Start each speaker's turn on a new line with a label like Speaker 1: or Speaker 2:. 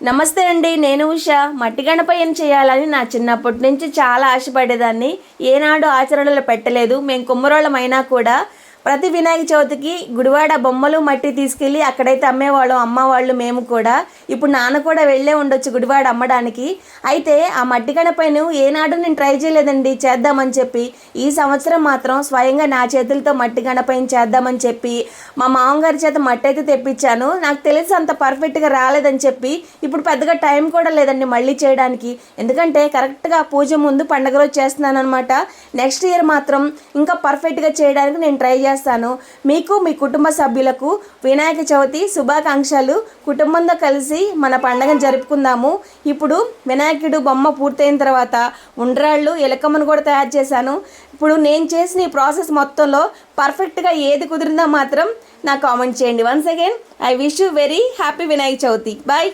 Speaker 1: నమస్తే అండి నేను ఉష. మట్టి గణపయ్యను చేయాలని నా చిన్నప్పటి నుంచి చాలా ఆశపడేదాన్ని. ఏనాడు ఆచరణలో పెట్టలేదు. మేము కుమ్మరోళ్ళమైనా కూడా ప్రతి వినాయక చవితికి గుడివాడ బొమ్మలు మట్టి తీసుకెళ్ళి అక్కడైతే అమ్మేవాళ్ళం అమ్మ వాళ్ళు మేము కూడా. ఇప్పుడు నాన్న కూడా వెళ్ళే ఉండొచ్చు గుడివాడ అమ్మడానికి. అయితే ఆ మట్టి గణపైన ఏనాడు నేను ట్రై చేయలేదండి చేద్దామని చెప్పి. ఈ సంవత్సరం మాత్రం స్వయంగా నా చేతులతో మట్టి గణపైన చేద్దామని చెప్పి మా మామగారి చేత మట్టి అయితే తెప్పించాను. నాకు తెలిసి అంత పర్ఫెక్ట్గా రాలేదని చెప్పి. ఇప్పుడు పెద్దగా టైం కూడా లేదండి మళ్ళీ చేయడానికి. ఎందుకంటే కరెక్ట్గా పూజ ముందు పండగ రోజు చేస్తున్నాను అనమాట నెక్స్ట్ ఇయర్ మాత్రం ఇంకా పర్ఫెక్ట్గా చేయడానికి నేను ట్రై చేస్తాను చేస్తాను. మీకు మీ కుటుంబ సభ్యులకు వినాయక చవితి శుభాకాంక్షలు. కుటుంబంతో కలిసి మన పండగను జరుపుకుందాము. ఇప్పుడు వినాయకుడు బొమ్మ పూర్తయిన తర్వాత ఉండ్రాళ్ళు ఎలకమ్మను కూడా తయారు చేశాను. ఇప్పుడు నేను చేసిన ఈ ప్రాసెస్ మొత్తంలో పర్ఫెక్ట్గా ఏది కుదిరిందో మాత్రం నాకు కామెంట్ చేయండి. Once again I wish you very happy Vinayaka Chavithi. Bye